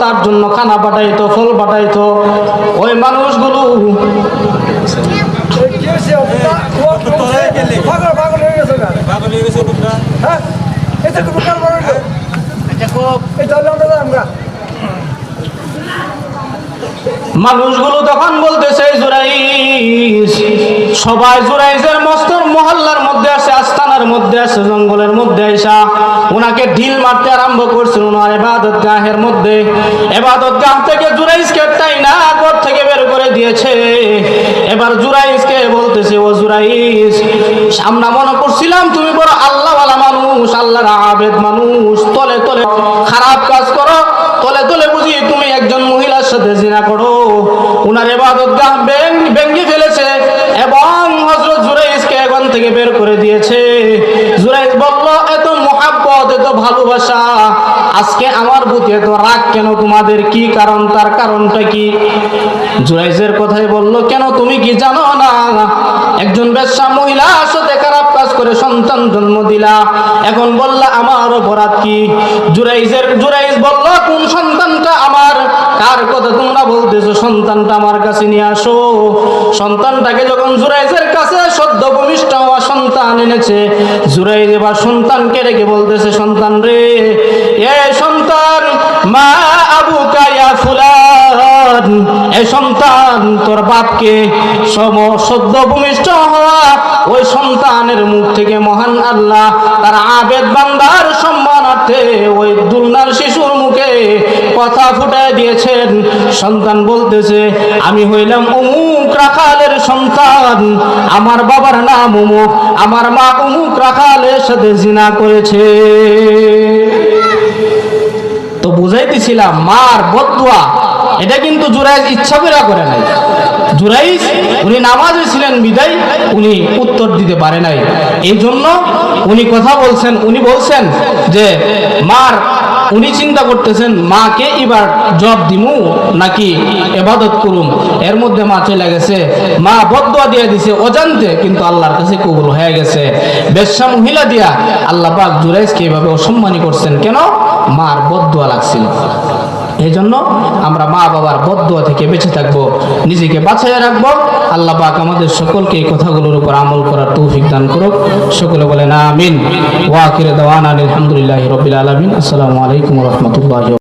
তার জন্য খানা পাঠাইতো, ফল পাঠাইতো। ওই মানুষগুলো মানুষগুলো তখন বলতেছে জুরাইস সবাই জুরাইসের মস্তর মহল্লার মধ্যে আস্তানার মধ্যে আসে জঙ্গলের মধ্যে আসা ওনাকে ঢিল মারতে আরম্ভ করছিল ওনার এবাদত গাহের মধ্যে। এবাদত গাহ থেকে জুরাইসকে তাই না ঘর থেকে বের করে দিয়েছে। এবার জুরাইসকে বলতেছে, ও জুরাইস আমরা মনে করছিলাম তুমি বড় আল্লাহওয়ালা মানুষ, আল্লাহর আবেদ মানুষ। তলে তলে খারাপ কাজ করো, তলে তলে বুঝি তুমি একজন মহিলার সাথে জিনা করো। উনার এবাদত গাহ ভেঙ্গে ফেলেছে এবং হজরত জুরাইসকে এখান থেকে বের করে দিয়েছে জুরাইস বলল এত মহাব্বত এত ভালোবাসা। আজকে আমার প্রতি এত রাগ কেন তোমাদের? কি কারণ? তার কারণটা কি? জুরাইসের কথাই বলল, কেন তুমি কি জানো না? একজন বেশ্যা মহিলা সাথে খারাপ কাজ করে সন্তান জন্ম দিলা। এখন বললা, আমার অপরাধ কি? জুরাইজের জুরাইজ বলল, কোন সন্তানটা আমার? কার কথা তোমরা বলতেছো? সন্তানটা আমার কাছে নিয়ে আসো। সন্তানটাকে যখন জুরাইজের কাছে সন্তান এনেছে। জুরাই এবার সন্তানকে রেখে বলতেছে, সন্তান রে, এ সন্তান, মা আবু কায়া ফুলান, এ সন্তান তোর বাপকে সম সদ্য ভূমিষ্ঠ হওয়া ওই সন্তানের মুখ থেকে মহান আল্লাহ, তার আবেদ বান্দার সম্মানার্থে ওই দুলনার শিশুর মুখে কথা ফুটায় দিয়েছেন। সন্তান বলতেছে, আমি হইলাম অমুক রাখালের সন্তান। আমার বাবার নাম অমুক, আমার মা অমুক রাখালের সাথে জিনা করেছে। তো বুঝাইতেছিলাম, মার বদুয়া, এটা কিন্তু জুরাইজ ইচ্ছা করে করে নাই। জুরাইজ উনি নামাজে ছিলেন বিদায়, উনি উত্তর দিতে পারে নাই। এই জন্য উনি কথা বলছেন, উনি বলছেন যে, মার উনি চিন্তা করতেছেন, মাকে এবার জব দিমু নাকি এবাদত করুম? এর মধ্যে মা চলে গেছে। মা বদুয়া দিয়ে দিছে, অজান্তে কিন্তু আল্লাহর কাছে কবুল হয়ে গেছে। বেশ্যা মহিলা দিয়া আল্লাহ পাক জুরাইজকে এভাবে অসম্মানী করছেন কেন? মার বদুয়া লাগছিল। এই জন্য আমরা মা বাবার বদুয়া থেকে বেঁচে থাকব, নিজেকে বাঁচাইয়া রাখব। আল্লাহ পাক আমাদের সকলকে এই কথাগুলোর উপর আমল করার তৌফিক দান করুক। সকলে বলেন, আমিন। ওয়াকির দাওয়ান আলহামদুলিল্লাহ রবিল আলমিন। আসসালামু আলাইকুম রহমতুল্লাহ